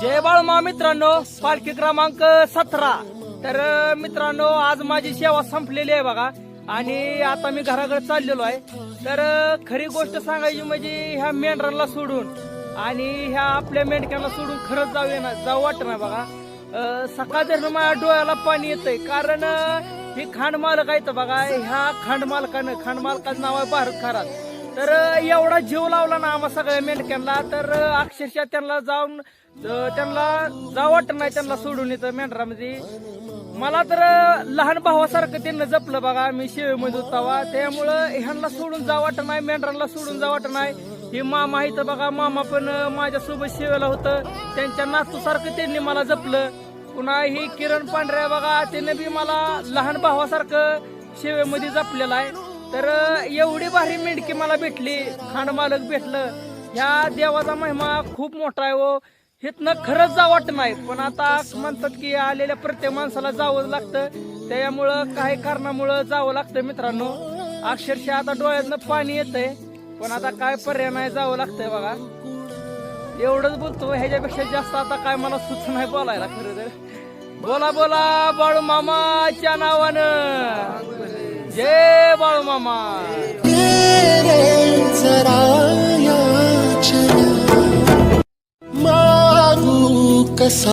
जय बाळमा मित्रांनो पालखी क्रमांक सतरा. तर मित्रांनो आज माझी सेवा संपलेली आहे बघा. आणि आता मी घराकडे चाललेलो आहे. तर खरी गोष्ट सांगायची म्हणजे ह्या मेंढरांना सोडून आणि ह्या आपल्या मेंढक्यांना सोडून खरंच जाऊ ना जाऊ वाटत ना बघा. सकाळ माझ्या डोळ्याला पाणी येतंय. कारण हे ही खांड मालक आहेत बघा. ह्या खांड मालकानं खांड मालकाचं नाव आहे भारत खरात. तर एवढा जीव लावला ना आम्हा सगळ्या मेंढक्यांना तर अक्षरशः त्यांना जाऊन त्यांना जा वाटत नाही त्यांना सोडून येतं मेंढरामध्ये. मला तर लहान भावासारखं त्यांना जपलं बघा मी शेळीमध्ये होतावा त्यामुळं ह्यांना सोडून जा वाटत नाही मेंढरांना सोडून जा वाटत नाही. हे मामा इथं बघा मामा पण माझ्यासोबत शेवेला होतं. त्यांच्या नातूसारखं त्यांनी मला जपलं. पुन्हा ही किरण पांढऱ्या बघा त्याने बी मला लहान भावासारखं शेवेमध्ये जपलेलं आहे. तर एवढी भारी मेंढकी मला भेटली खांड मालक भेटलं. ह्या देवाचा महिमा खूप मोठा आहे हो. हिथनं खरंच जावं वाटत नाही पण आता म्हणतात की आलेल्या प्रत्येक माणसाला जावं लागतं. त्यामुळं काही कारणामुळं जावं लागतं मित्रांनो. अक्षरशः आता डोळ्यातनं पाणी येतंय पण आता काय पर्याय नाही जावं लागतंय बघा. एवढंच बोलतो ह्याच्यापेक्षा जास्त आता काय मला सुच नाही बोलायला खरं तर. बोला बोला बाळू मामाच्या नावानं. जय बाळू मामा. कसा